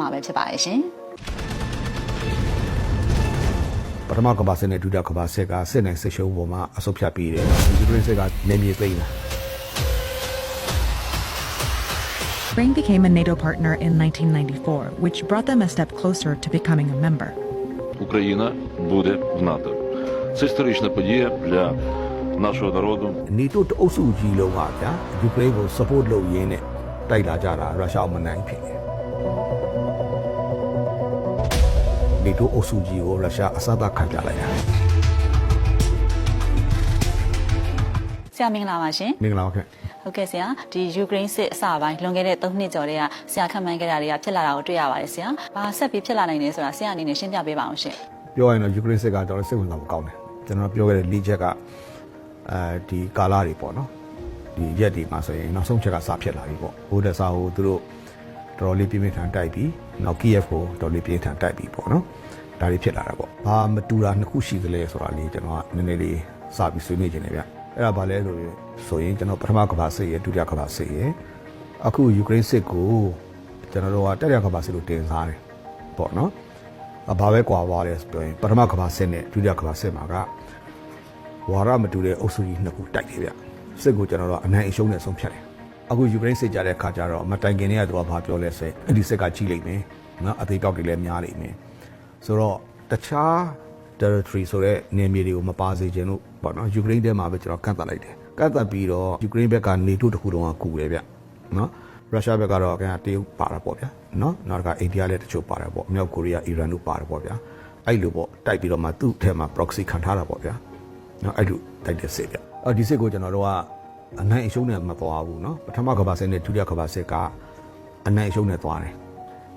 မှာပဲဖြစ်ပါရဲ့ရှင် ပထမကမ္ဘာစစ်နဲ့ဒုတိယကမ္ဘာစစ်ကစစ်နိုင်စစ်ရှုံးပေါ်မှာအဆုတ်ဖြတ်ပြီးတယ်ယူကရိန်းစစ်ကနေမြေသိမ်းတာ Ukraine became a NATO partner in 1994, which brought them a step closer to becoming a member. Україна буде в НАТО. Це історична подія для нашого народу. နေတိုးတအုပ်စုကြီးလုံးကဗျာယူကရိန်းကို support လုပ်ရင်းနဲ့တိုက်လာကြတာရုရှားမနိုင်ဖြစ်တယ် နေတိုးအုပ်စုကြီးကိုရုရှားအစသခံကြလိုက်တာဆရာမင်္ဂလာပါရှင်မင်္ဂလာပါခင်ဟုတ်ကဲ့ဆရာဒီယူကရိန်းစစ်အစပိုင်းလွန်ခဲ့တဲ့3နှစ်ကျော်တည်းကဆရာခန့်မှန်းခဲ့တာတွေကဖြစ်လာတာကိုတွေ့ရပါတယ်ဆရာဘာဆက်ပြီးဖြစ်လာနိုင်လဲဆိုတာဆရာအနေနဲ့ရှင်းပြပေးပါအောင်ရှင်ပြောရရင်တော့ယူကရိန်းစစ်ကကျွန်တော်စိတ်ဝင်စားမကောင်းတယ်ကျွန်တော်ပြောခဲ့တဲ့လေးချက်ကအဲဒီကာလာတွေပေါ့နော်ဒီရက်ဒီမှာဆိုရင်နောက်ဆုံးချက်ကစဖြစ်လာပြီပေါ့ဘိုးဒဆာကိုသူတို့ တော်တော်လေးပြင်းပြင်းထန်တိုက်ပြီးနောက် KF ကိုတော်တော်လေးပြင်းထန်တိုက်ပြီးပေါ့နော်ဒါတွေဖြစ်လာတာပေါ့ဘာမတူတာနှစ်ခုရှိသလဲဆိုတာလေးကျွန်တော်ကနည်းနည်းလေးစပြီးဆွေးနွေးခြင်းတယ်ဗျအဲ့ဒါဘာလဲဆိုရင်ဆိုရင်ကျွန်တော်ပထမကမ္ဘာစစ်ရဲ့ဒုတိယကမ္ဘာစစ်ရဲ့အခုယူကရိန်းစစ်ကိုကျွန်တော်တို့ကတတိယကမ္ဘာစစ်လို့တင်စားတယ်ပေါ့နော်အဘာပဲကွာသွားလဲဆိုတော့ပထမကမ္ဘာစစ်နဲ့ဒုတိယကမ္ဘာစစ်မှာကဝါရမတူတဲ့အုပ်စုကြီးနှစ်ခုတိုက်တယ်ဗျစစ်ကိုကျွန်တော်တို့အနိုင်အရှုံးနဲ့ဆုံးဖြတ်တယ် အခုယူကရိန်းစစ်ကြတဲ့ခါကျတော့မတိုင်ခင်တည်းကသူကဘာပြောလဲဆိုရင်အဲ့ဒီစစ်ကကြီးလိမ့်မယ်နော်အသေးတောက်တွေလည်းများလိမ့်မယ်ဆိုတော့တခြား territory ဆိုတဲ့နယ်မြေတွေကိုမပါစေချင်လို့ပေါ့နော်ယူကရိန်းထဲမှာပဲကျွန်တော်ကန့်သတ်လိုက်တယ်ကန့်သတ်ပြီးတော့ယူကရိန်းဘက်ကနေတိုးတစ်ခုလုံးကကူတယ်ဗျနော်ရုရှားဘက်ကတော့ကတရုတ်ပါတာပေါ့ဗျာနော်နောက်တစ်ခါအိန္ဒိယလည်းတချို့ပါတယ်ပေါ့မြောက်ကိုရီးယားအီရန်တို့ပါတယ်ပေါ့ဗျာအဲ့လိုပေါ့တိုက်ပြီးတော့မှသူ့ထဲမှာ proxy ခံထားတာပေါ့ဗျာနော်အဲ့လိုတိုက်တဲ့စစ်ဗျအော်ဒီစစ်ကိုကျွန်တော်တို့က အနိုင်အရှုံးနဲ့မသွားဘူးနော်ပထမကမ္ဘာစစ်နဲ့ဒုတိယကမ္ဘာစစ်ကအနိုင်အရှုံးနဲ့သွားတယ်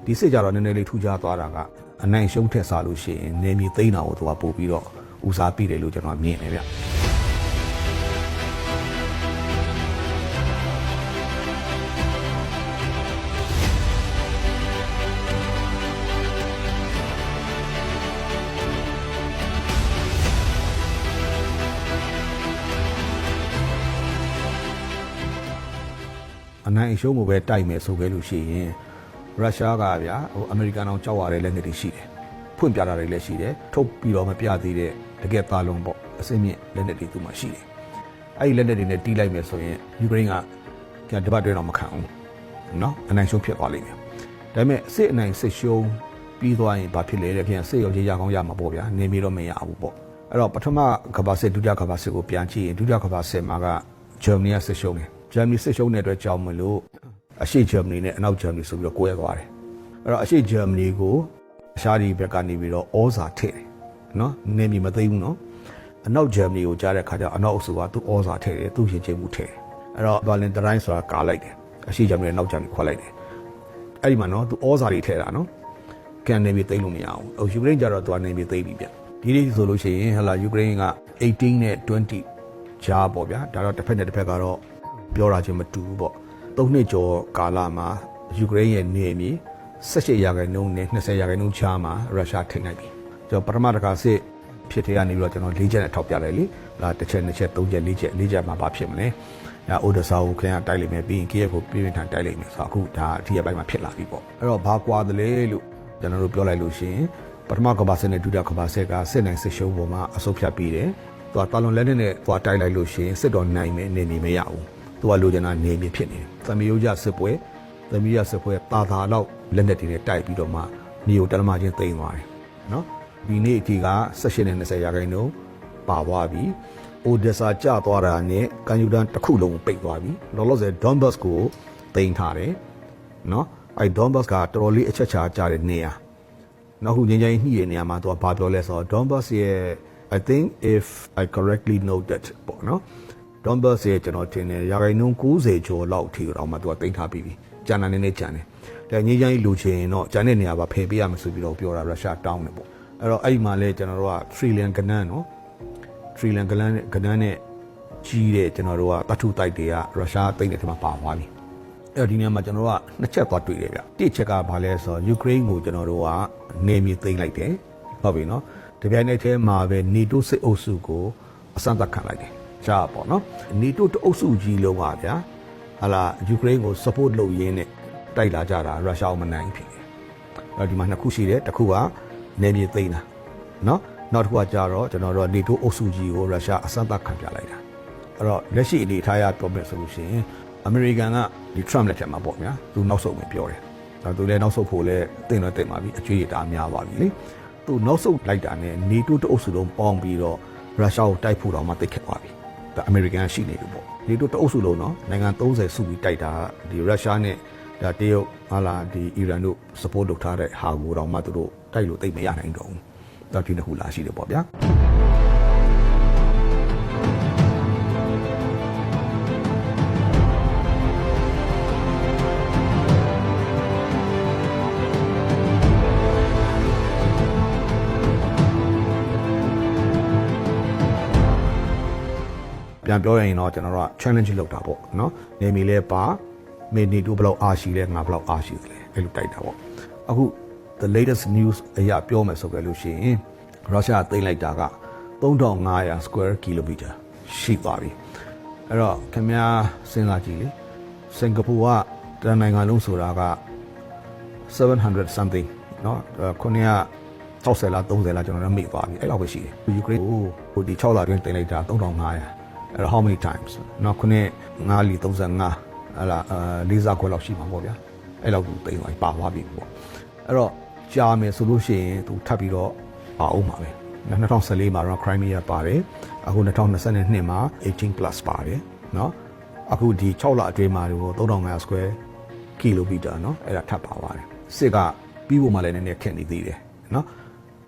ဒီစစ်ကြတော့နည်းနည်းလေးထူးခြားသွားတာကအနိုင်ရှုံးထက်စားလို့ရှိရင်နေမြေသိမ်းတာကိုသူကပို့ပြီးတော့ဦးစားပေးတယ်လို့ကျွန်တော်မြင်တယ်ဗျ နိုင်အရှုံးကိုပဲတိုက်မယ်ဆိုခဲ့လို့ရှိရင်ရုရှားကဗျာဟိုအမေရိကန်အောင်ကြောက်ရတဲ့လက်နက်တွေရှိတယ်ဖွင့်ပြတာတွေလည်းရှိတယ်ထုတ်ပြီးတော့မပြသေးတဲ့တကယ်သားလုံးပေါ့အစင်းမြင့်လက်နက်တွေသူမှရှိတယ်အဲ့ဒီလက်နက်တွေနဲ့တီးလိုက်မယ်ဆိုရင်ယူကရိန်းကကျန်တပတ်တွဲတော့မခံဘူးเนาะအနိုင်ရှုံးဖြစ်သွားလိမ့်မယ်ဒါပေမဲ့စစ်အနိုင်စစ်ရှုံးပြီးသွားရင်ဘာဖြစ်လဲတဲ့ခင်စစ်ရောရေးရကောင်းရမှာပေါ့ဗျာနေမီတော့မရဘူးပေါ့အဲ့တော့ပထမကမ္ဘာစစ်ဒုတိယကမ္ဘာစစ်ကိုပြန်ကြည့်ရင်ဒုတိယကမ္ဘာစစ်မှာကဂျာမနီကစစ်ရှုံးတယ် ဂျာမနီစစ်ရှုံးတဲ့အတွက်ကြောင့်မလို့အရှေ့ဂျာမနီနဲ့အနောက်ဂျာမနီဆိုပြီးတော့ကိုယ်ရသွားတယ်အဲ့တော့အရှေ့ဂျာမနီကိုအရှားဒီဘက်ကနေပြီးတော့ဩဇာထည့်တယ်နော်နေမီမသိဘူးနော်အနောက်ဂျာမနီကိုကြားတဲ့ခါကျအနောက်အုပ်စုကသူဩဇာထည့်တယ်သူရှင်ချင်းမှုထည့်တယ်အဲ့တော့ဘာလင်တတိုင်းဆိုတာကာလိုက်တယ်အရှေ့ဂျာမနီနဲ့အနောက်ဂျာမနီခွဲလိုက်တယ်အဲ့ဒီမှာနော်သူဩဇာတွေထည့်တာနော်ကန်နေပြီးသိမ်းလို့မရအောင်ဟိုယူကရိန်းကျတော့သူကနေပြီးသိမ်းပြီဗျဒီလေးဆိုလို့ရှိရင်ဟလာယူကရိန်းက18နဲ့20ဂျားပေါ့ဗျာဒါတော့တစ်ဖက်နဲ့တစ်ဖက်ကတော့ ပြောတာချင်းမတူဘူးပေါ့သုံးနှစ်ကျော်ကာလမှာယူကရိန်းရဲ့နေမြေ18ရာခိုင်နှုန်းနဲ့20ရာခိုင်နှုန်းချားမှာရုရှားထိနိုင်ပြီကျွန်တော်ပထမတစ်ခါစစ်ဖြစ်တဲ့ကနေပြီးတော့ကျွန်တော်၄ချက်နဲ့ထောက်ပြလိုက်လေလာတစ်ချက်နှစ်ချက်သုံးချက်လေးချက်လေးချက်မှာဘာဖြစ်မလဲအဲအိုဒဆာကိုခရင်တိုက်လိမ့်မယ်ပြီးရင်ကိယက်ကိုပြင်းပြင်းထန်တိုက်လိမ့်မယ်ဆိုတော့အခုဒါဒီရက်ပိုင်းမှာဖြစ်လာပြီပေါ့အဲ့တော့ဘာကွာတယ်လဲလို့ကျွန်တော်တို့ပြောလိုက်လို့ရှိရင်ပထမကမ္ဘာစစ်နဲ့ဒုတိယကမ္ဘာစစ်ကစစ်နိုင်စစ်ရှုံးပေါ်မှာအဆုတ်ဖြတ်ပြီးတယ်သူကတာလွန်လက်နဲ့သွားတိုက်လိုက်လို့ရှိရင်စစ်တော်နိုင်မယ်နေနေမရဘူး သူကလိုချင်တာနေမြဖြစ်နေတယ်။သမီးရိုးကြစစ်ပွဲသမီးရစစ်ပွဲတာသာတော့လက်နက်တွေနဲ့တိုက်ပြီးတော့မှမြို့တရမချင်းတိမ်သွားတယ်။နော်ဒီနေ့အထိက16နဲ့20ရာခိုင်နှုန်းပါသွားပြီ။အိုဒက်ဆာကျသွားတာနဲ့ကန်ယူဒန်တစ်ခုလုံးပိတ်သွားပြီ။လောလောဆယ်ဒွန်ဘတ်ကိုတိမ်ထားတယ်။နော်အဲဒွန်ဘတ်ကတော်တော်လေးအချက်ချာကြတဲ့နေရာ။နောက်ခုငင်းချင်းညှိတဲ့နေရာမှာသူကဘာပြောလဲဆိုတော့ Donbass ရဲ့ I think if I correctly noted ပေါ့နော် Donbass ရဲ့ကျွန်တော်ထင်တယ်ရာခိုင်နှုန်း90ကျော်လောက်ထိတော့မှသူကတင်ထားပြီးပြီ။ဂျန်နာနေနေဂျန်တယ်။ဒါငင်းချင်းလူချင်းတော့ဂျန်တဲ့နေရာပါဖယ်ပေးရမယ်ဆိုပြီးတော့ပြောတာရုရှားတောင်းတယ်ပေါ့။အဲ့တော့အဲ့ဒီမှာလဲကျွန်တော်တို့က trillion ကနန်းနော် trillion ကနန်းကနန်းနဲ့ကြီးတဲ့ကျွန်တော်တို့ကတတ်ထုတိုက်တွေကရုရှားတိတ်တဲ့ထဲမှာပါသွားပြီ။အဲ့တော့ဒီနေရာမှာကျွန်တော်တို့ကနှစ်ချက်သွားတွေ့တယ်ဗျ။တစ်ချက်ကဘာလဲဆိုတော့ယူကရိန်းကိုကျွန်တော်တို့ကနေမြေသိမ်းလိုက်တယ်။ဟုတ်ပြီနော်။ဒီပြိုင်နဲ့ထဲမှာပဲနေတိုးစစ်အုပ်စုကိုအစမ်းသတ်ခံလိုက်တယ်။ ကြားပေါ့နော်။နေတိုးတအုပ်စုကြီးလုံးပါဗျာ။ဟာလာယူကရိန်းကို support လုပ်ရင်းနဲ့တိုက်လာကြတာရုရှားမနိုင်ဖြစ်တယ်။အဲ့တော့ဒီမှာနှစ်ခုရှိတယ်တစ်ခုကနေမြေသိမ်းတာနော်နောက်တစ်ခုကကြတော့ကျွန်တော်တို့နေတိုးအုပ်စုကြီးကိုရုရှားအစမ်းသတ်ခံပြလိုက်တာအဲ့တော့လက်ရှိအနေထားရတော့မယ်ဆိုလို့ရှိရင်အမေရိကန်ကဒီ Trump လက်ထက်မှာပေါ့ဗျာသူနောက်ဆုတ်ဝင်ပြောတယ်ဒါသူလည်းနောက်ဆုတ်ဖို့လည်းတင်တော့တင်ပါပြီအကျွေးရတာများပါပြီလေသူနောက်ဆုတ်လိုက်တာနဲ့နေတိုးတအုပ်စုလုံးပေါင်းပြီးတော့ရုရှားကိုတိုက်ဖို့တော့မှတိတ်ခက်သွားပြီ ဒါအမေရိကန်ရှိနေပြီပေါ့နေတိုးတအုပ်စုလုံးနော်နိုင်ငံ30စုပြီးတိုက်တာဒီရုရှားနဲ့ဒါတရုတ်ဟာလာဒီအီရန်တို့ support လုပ်ထားတဲ့ဟာကိုတော့မှသူတို့တိုက်လို့တိတ်မရနိုင်တော့ဘူးဒါဒီနှစ်ခုလာရှိတယ်ပေါ့ဗျာ ပြန်ပြောရရင်တော့ကျွန်တော်တို့က challenge လုပ်တာပေါ့နော်နေမီလဲပါမေနီတူဘယ်လောက်အားရှိလဲငါဘယ်လောက်အားရှိသလဲအဲ့လိုတိုက်တာပေါ့အခု the latest news အရာပြောမယ်ဆိုကြလို့ရှိရင်ရုရှားသိမ်းလိုက်တာက3500 square kilometer ရှိသွားပြီအဲ့တော့ခင်ဗျားစဉ်းစားကြည့်လေစင်ကာပူကတန်နိုင်ငံလုံးဆိုတာက700 something เนาะခုနှစ်က60လား30လားကျွန်တော်လည်းမေ့သွားပြီအဲ့လောက်ပဲရှိတယ်ယူကရိန်းကိုဟိုဒီ6လတွင်းတင်လိုက်တာ3500 အဲ့တော့ how many times เนาะခုနှစ်9လီ35ဟလာအာလေးစားခွဲလောက်ရှိမှာပေါ့ဗျာအဲ့လောက်ကိုတင်သွားပြီပါသွားပြီပေါ့အဲ့တော့ကြာမယ်ဆိုလို့ရှိရင်သူထပ်ပြီးတော့ပါအောင်ပါပဲ2014မှာတော့ Crimea ပါတယ်အခု2022မှာ18 plus ပါတယ်เนาะအခုဒီ6လအတွင်းမှာတော့3500 square ကီလိုမီတာเนาะအဲ့ဒါထပ်ပါပါတယ်စစ်ကပြီးဖို့မှလည်းနည်းနည်းခက်နေသေးတယ်เนาะ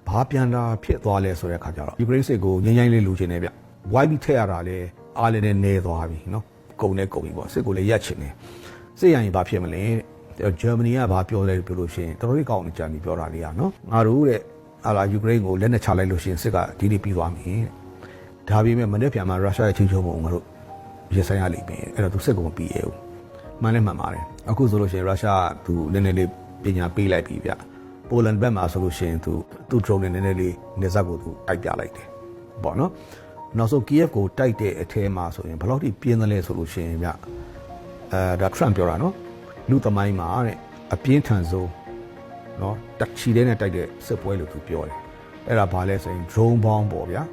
ဘာပြန်လာဖြစ်သွားလဲဆိုတဲ့အခါကျတော့ယူကရိန်းစစ်ကိုငြိမ်းချမ်းလေးလူချင်နေဗျ ဝိုင်းပြီးထည့်ရတာလဲအားလည်းနဲ့နေသွားပြီနော်ကုံနဲ့ကုံပြီပေါ့စစ်ကိုလည်းရက်ချင်တယ်စစ်ရရင်ဘာဖြစ်မလဲတဲ့ဂျာမနီကဘာပြောလဲပြောလို့ရှိရင်တော်တော်ကောင်းကြံပြီးပြောတာလေးอ่ะနော်ငါတို့တဲ့ဟာလာယူကရိန်းကိုလက်နဲ့ချလိုက်လို့ရှိရင်စစ်ကဒီနေ့ပြီးသွားပြီတဲ့ဒါပေမဲ့မနေ့ပြန်မှာရုရှားရဲ့ချင်းချုံပုံငါတို့ရဆိုင်ရလိမ့်မယ်အဲ့တော့သူစစ်ကုန်ပြီးရဲ့ဦးမှန်လည်းမှန်ပါတယ်အခုဆိုလို့ရှိရင်ရုရှားကသူနည်းနည်းလေးပညာပေးလိုက်ပြီဗျပိုလန်ဘက်မှာဆိုလို့ရှိရင်သူသူ drone နဲ့နည်းနည်းလေးနေစပ်ကိုသူတိုက်ပြလိုက်တယ်ပေါ့နော် နောက်ဆုံး Kiev ကိုတိုက်တဲ့အထဲမှာဆိုရင်ဘယ်လောက်ထိပြင်းသလဲဆိုလို့ရှိရင်ဗျအဲဒါ Trump ပြောတာနော်လူသမိုင်းမှာတဲ့အပြင်းထန်ဆုံးနော်တက်ချီတဲ့နဲ့တိုက်တဲ့စစ်ပွဲလို့သူပြောတယ်အဲ့ဒါဘာလဲဆိုရင် drone bomb ပေါ့ဗျာ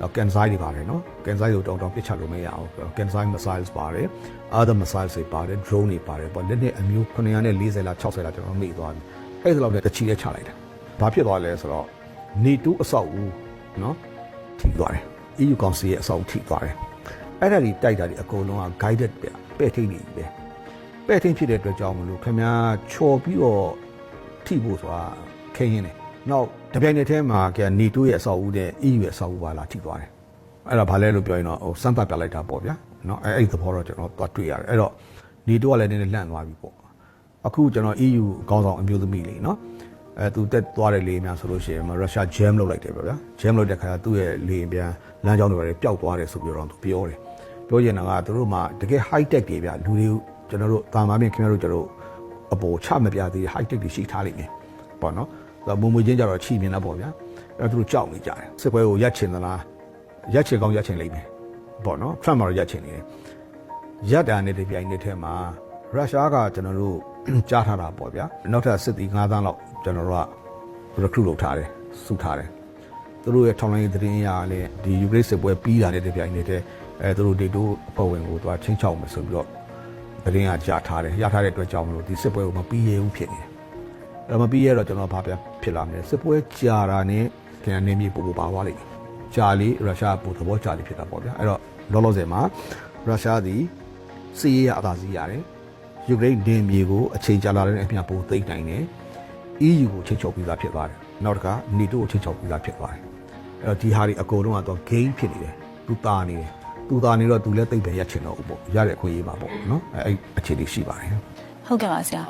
တော့ Kansai တွေပါတယ်နော် Kansai ကိုတောင်းတောင်းပစ်ချလို့မရအောင် Kansai missiles ပါတယ် other missiles တွေပါတယ် drone တွေပါတယ်ပေါ့လက်နဲ့အမျိုး940လား60လားကျွန်တော်မေ့သွားပြီအဲ့ဒါလောက်နဲ့တချီနဲ့ချလိုက်တာဘာဖြစ်သွားလဲဆိုတော့ NATO အဆောက်အဦနော်ထိသွားတယ် EU Council ရဲ့အဆောက်အဦထိသွားတယ်။အဲ့ဒါတွေတိုက်တာတွေအကုန်လုံးက guided ပဲပဲ့ထိန်နေပြီပဲ။ပဲ့ထိန်ဖြစ်တဲ့အတွက်ကြောင့်မလို့ခင်ဗျာချော်ပြီးတော့ထိဖို့ဆိုတာခင်းရင်းတယ်။နောက်တပြိုင်တည်းထဲမှာကနေတိုးရဲ့အဆောက်အဦနဲ့ EU ရဲ့အဆောက်အဦပါလာထိသွားတယ်။အဲ့ဒါဘာလဲလို့ပြောရင်တော့ဟိုစမ်းပတ်ပြလိုက်တာပေါ့ဗျာ။နော်အဲ့အဲ့ဒီသဘောတော့ကျွန်တော်သွားတွေ့ရတယ်။အဲ့တော့နေတိုးကလည်းနည်းနည်းလန့်သွားပြီပေါ့။အခုကျွန်တော် EU အကောင်းဆောင်အမျိုးသမီးလေးနော်။ အဲသူတက်သွားတဲ့လေယာဉ်များဆိုလို့ရှိရင်ရုရှား jam လုပ်လိုက်တယ်ပေါ့ဗျာ jam လုပ်တဲ့ခါကျသူ့ရဲ့လေယာဉ်ပြန်လမ်းကြောင်းတွေပဲပျောက်သွားတယ်ဆိုပြီးတော့သူပြောတယ်ပြောချင်တာကသူတို့မှတကယ် high tech တွေဗျာလူတွေကျွန်တော်တို့တာမာပြင်ခင်ဗျားတို့ကျွန်တော်တို့အပေါ်ချမပြသေးတဲ့ high tech တွေရှိထားလိမ့်မယ်ပေါ့နော်ဒါမုံမွေချင်းကြတော့ချီမြင်တာပေါ့ဗျာအဲ့ဒါသူတို့ကြောက်နေကြတယ်စစ်ပွဲကိုရက်ချင်သလားရက်ချင်ကောင်းရက်ချင်လိမ့်မယ်ပေါ့နော် Trump မှာတော့ရက်ချင်နေတယ်ရက်တာနဲ့တပြိုင်နက်တည်းမှာရုရှားကကျွန်တော်တို့ကြားထားတာပေါ့ဗျာနောက်ထပ်စစ်သည်9သန်းလောက် ကျွန်တော်တို့က recruit လုပ်ထားတယ်စုထားတယ်သူတို့ရဲ့ထောင်လိုင်းသတင်းအရလည်းဒီယူကရိန်းစစ်ပွဲပြီးတာနဲ့တပြိုင်နက်တည်းအဲသူတို့ဒေတိုအဖွဲ့ဝင်ကိုသူကချင်းချောက်မယ်ဆိုပြီးတော့သတင်းကကြားထားတယ်ရထားတဲ့အတွက်ကြောင့်မလို့ဒီစစ်ပွဲကိုမပြီးရဘူးဖြစ်နေတယ်အဲ့တော့မပြီးရတော့ကျွန်တော်ဘာပြဖြစ်လာမလဲစစ်ပွဲကြာတာနဲ့ခင်ဗျာနေမြေပို့ပို့ပါသွားလိမ့်မယ်ကြာလီရုရှားပို့သဘောကြာလီဖြစ်တာပေါ့ဗျာအဲ့တော့လောလောဆယ်မှာရုရှားသည်စီးရဲအသာစီးရတယ်ယူကရိန်းဒင်းမြေကိုအချိန်ကြာလာတဲ့အပြင်ပို့သိမ့်နိုင်တယ် EU ကိုချိန်ချုပ်ပြီးသားဖြစ်သွားတယ်နောက်တစ်ခါ NATO ကိုချိန်ချုပ်ပြီးသားဖြစ်သွားတယ်အဲ့တော့ဒီဟာတွေအကုန်လုံးကတော့ gain ဖြစ်နေတယ်သူတာနေတယ်သူတာနေတော့သူလည်းသိမ့်ပဲရက်ချင်တော့ဘူးပေါ့ရတဲ့အခွင့်အရေးပါပေါ့နော်အဲ့အဲ့အခြေအနေရှိပါတယ်ဟုတ်ကဲ့ပါဆရာ